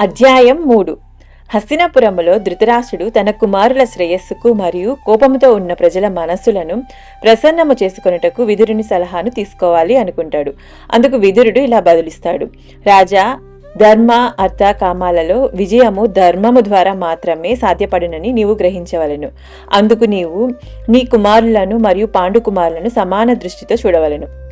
అధ్యాయం మూడు. హస్తినపురములో ధృతరాష్ట్రుడు తన కుమారుల శ్రేయస్సుకు మరియు కోపముతో ఉన్న ప్రజల మనస్సులను ప్రసన్నము చేసుకొనుటకు విదురుని సలహాను తీసుకోవాలి అనుకుంటాడు. అందుకు విదురుడు ఇలా బదులిస్తాడు. రాజా ధర్మ అర్థ కామాలలో విజయము ధర్మము ద్వారా మాత్రమే సాధ్యపడునని నీవు గ్రహించవలను. అందుకు నీవు నీ కుమారులను మరియు పాండు కుమారులను సమాన దృష్టితో చూడవలను.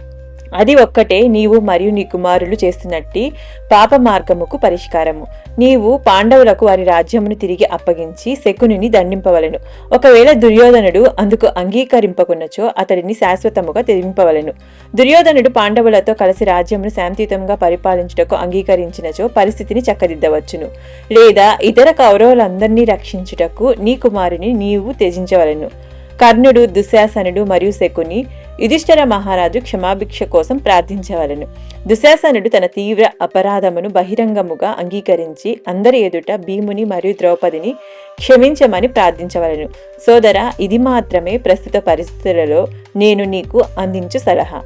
అది ఒక్కటే నీవు మరియు నీ కుమారులు చేస్తున్నట్టి పాప మార్గముకు పరిష్కారము. నీవు పాండవులకు వారి రాజ్యమును తిరిగి అప్పగించి శకునిని దండింపవలను. ఒకవేళ దుర్యోధనుడు అందుకు అంగీకరింపకున్నచో అతడిని శాశ్వతముగా తెరింపవలను దుర్యోధనుడు పాండవులతో కలిసి రాజ్యమును శాంతియుతంగా పరిపాలించుటకు అంగీకరించినచో పరిస్థితిని చక్కదిద్దవచ్చును. లేదా ఇతర కౌరవులందరినీ రక్షించుటకు నీ కుమారుని నీవు త్యజించవలను. కర్ణుడు దుశ్శాసనుడు మరియు శకుని యుధిష్ఠర మహారాజు క్షమాభిక్ష కోసం ప్రార్థించవలను. దుశాసనుడు తన తీవ్ర అపరాధమును బహిరంగముగా అంగీకరించి అందరి ఎదుట భీముని మరియు ద్రౌపదిని క్షమించమని ప్రార్థించవలను. సోదర ఇది మాత్రమే ప్రస్తుత పరిస్థితులలో నేను నీకు అందించు సలహా.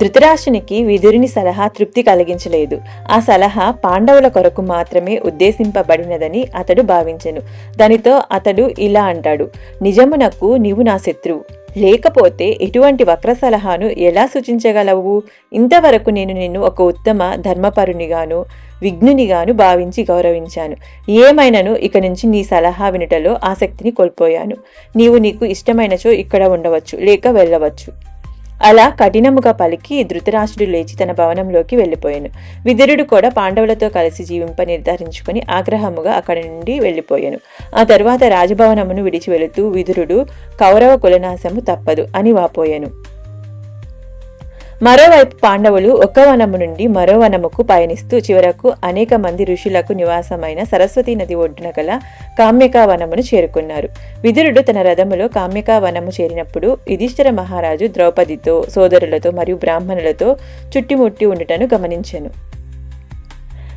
ధృతరాష్ట్రునికి విదురుని సలహా తృప్తి కలిగించలేదు. ఆ సలహా పాండవుల కొరకు మాత్రమే ఉద్దేశింపబడినదని అతడు భావించెను. దానితో అతడు ఇలా అంటాడు నిజమునకు నీవు నా శత్రువు లేకపోతే ఎటువంటి వక్ర సలహాను ఎలా సూచించగలవు? ఇంతవరకు నేను నిన్ను ఒక ఉత్తమ ధర్మపరునిగాను విఘ్నునిగాను భావించి గౌరవించాను. ఏమైనను ఇక నుంచి నీ సలహా వినుటలో ఆసక్తిని కోల్పోయాను. నీవు నీకు ఇష్టమైనచో ఇక్కడ ఉండవచ్చు లేక వెళ్ళవచ్చు. అలా కఠినముగా పలికి ధృతరాష్ట్రుడు లేచి తన భవనంలోకి వెళ్ళిపోయాను. విదురుడు కూడా పాండవులతో కలిసి జీవింప నిర్ధారించుకుని ఆగ్రహముగా అక్కడి నుండి వెళ్ళిపోయాను. ఆ తర్వాత రాజభవనమును విడిచి వెళుతూ విదురుడు కౌరవ కులనాశము తప్పదు అని వాపోయాను. మరోవైపు పాండవులు ఒక వనము నుండి మరో వనముకు పయనిస్తూ చివరకు అనేక మంది ఋషులకు నివాసమైన సరస్వతీ నది ఒడ్డున గల కామ్యకా వనమును చేరుకున్నారు. విదురుడు తన రథములో కామ్యకా వనము చేరినప్పుడు యుధిష్ఠిర మహారాజు ద్రౌపదితో సోదరులతో మరియు బ్రాహ్మణులతో చుట్టుముట్టి ఉండుటను గమనించెను.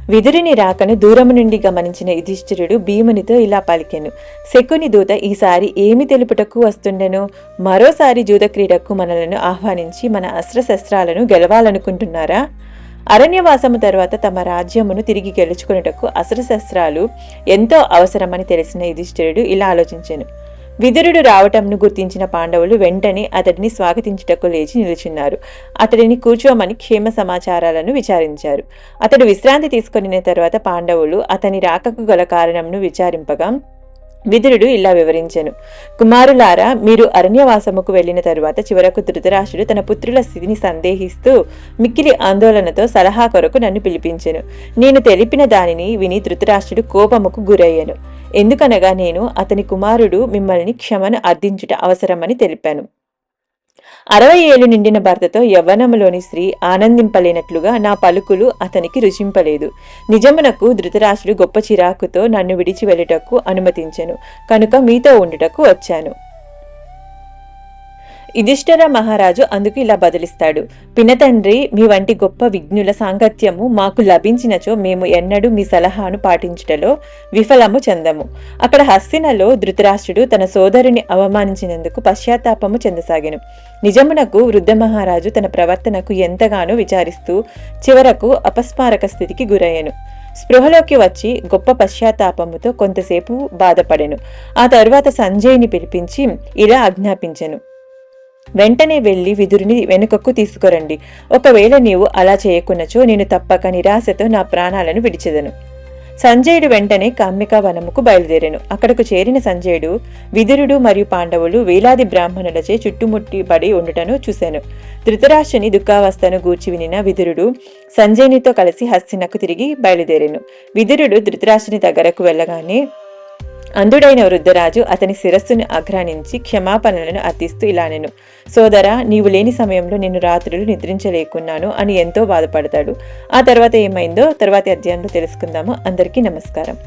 విదురుని రాకను దూరము నుండి గమనించిన యుధిష్ఠిరుడు భీమునితో ఇలా పలికెను శకుని దూత ఈసారి ఏమి తెలుపుటకు వస్తుండెను? మరోసారి జూదక్రీడకు మనలను ఆహ్వానించి మన అస్త్రశస్త్రాలను గెలవాలనుకుంటున్నారా? అరణ్యవాసము తర్వాత తమ రాజ్యమును తిరిగి గెలుచుకున్నటకు అస్త్రశస్త్రాలు ఎంతో అవసరమని తెలిసిన యుధిష్ఠిరుడు ఇలా ఆలోచించాను విదురుడు రావటంను గుర్తించిన పాండవులు వెంటనే అతడిని స్వాగతించుటకు లేచి నిలుచున్నారు. అతడిని కూర్చోమని క్షేమ సమాచారాలను విచారించారు. అతడు విశ్రాంతి తీసుకొనిన తర్వాత పాండవులు అతని రాకకు గల కారణంను విచారింపగా విదురుడు ఇలా వివరించెను. కుమారులారా మీరు అరణ్యవాసముకు వెళ్ళిన తరువాత చివరకు ధృతరాష్ట్రుడు తన పుత్రుల స్థితిని సందేహిస్తూ మిక్కిలి ఆందోళనతో సలహా కొరకు నన్ను పిలిపించెను. నేను తెలిపిన దానిని విని ధృతరాష్ట్రుడు కోపముకు గురయ్యను. ఎందుకనగా నేను అతని కుమారుడు మిమ్మల్ని క్షమను అర్థించుట అవసరమని తెలిపాను. అరవై ఏళ్ళు నిండిన భర్తతో యవ్వనములోని స్త్రీ ఆనందింపలేనట్లుగా నా పలుకులు అతనికి రుచింపలేదు. నిజమునకు ధృతరాష్ట్రుడు గొప్ప చిరాకుతో నన్ను విడిచి వెళ్ళుటకు అనుమతించెను. కనుక మీతో ఉండుటకు వచ్చాను. యుధిష్ఠర మహారాజు అందుకు ఇలా బదులిస్తాడు. పినతండ్రి మీ వంటి గొప్ప విజ్ఞుల సాంగత్యము మాకు లభించినచో మేము ఎన్నడూ మీ సలహాను పాటించుటలో విఫలము చెందము. అక్కడ హస్తినలో ధృతరాష్ట్రుడు తన సోదరుని అవమానించినందుకు పశ్చాత్తాపము చెందసాగెను. నిజమునకు వృద్ధ మహారాజు తన ప్రవర్తనకు ఎంతగానో విచారిస్తూ చివరకు అపస్మారక స్థితికి గురయ్యను. స్పృహలోకి వచ్చి గొప్ప పశ్చాత్తాపముతో కొంతసేపు బాధపడెను. ఆ తరువాత సంజయ్ని పిలిపించి ఇలా ఆజ్ఞాపించెను. వెంటనే వెళ్ళి విదురుని వెనుకకు తీసుకురండి. ఒకవేళ నీవు అలా చేయకున్నచో నేను తప్పక నిరాశతో నా ప్రాణాలను విడిచెదను. సంజయుడు వెంటనే కామ్యక వనముకు బయలుదేరాను. అక్కడకు చేరిన సంజయుడు విదురుడు మరియు పాండవులు వేలాది బ్రాహ్మణులచే చుట్టుముట్టి పడి ఉండుటను చూశాను ధృతరాష్ట్రుని దుఃఖావస్థను గూర్చి వినిన విదురుడు సంజయునితో కలిసి హస్తినకు తిరిగి బయలుదేరాను. విదురుడు ధృతరాష్ట్రుని దగ్గరకు వెళ్ళగానే అందుడైన వృద్ధరాజు అతని శిరస్సును ఆఘ్రానించి క్షమాపణలను అర్థిస్తూ ఇలానెను సోదరా నీవు లేని సమయంలో నేను రాత్రులు నిద్రించలేకున్నాను అని ఎంతో బాధపడతాడు. ఆ తర్వాత ఏమైందో తర్వాతి అధ్యాయంలో తెలుసుకుందాము. అందరికీ నమస్కారం.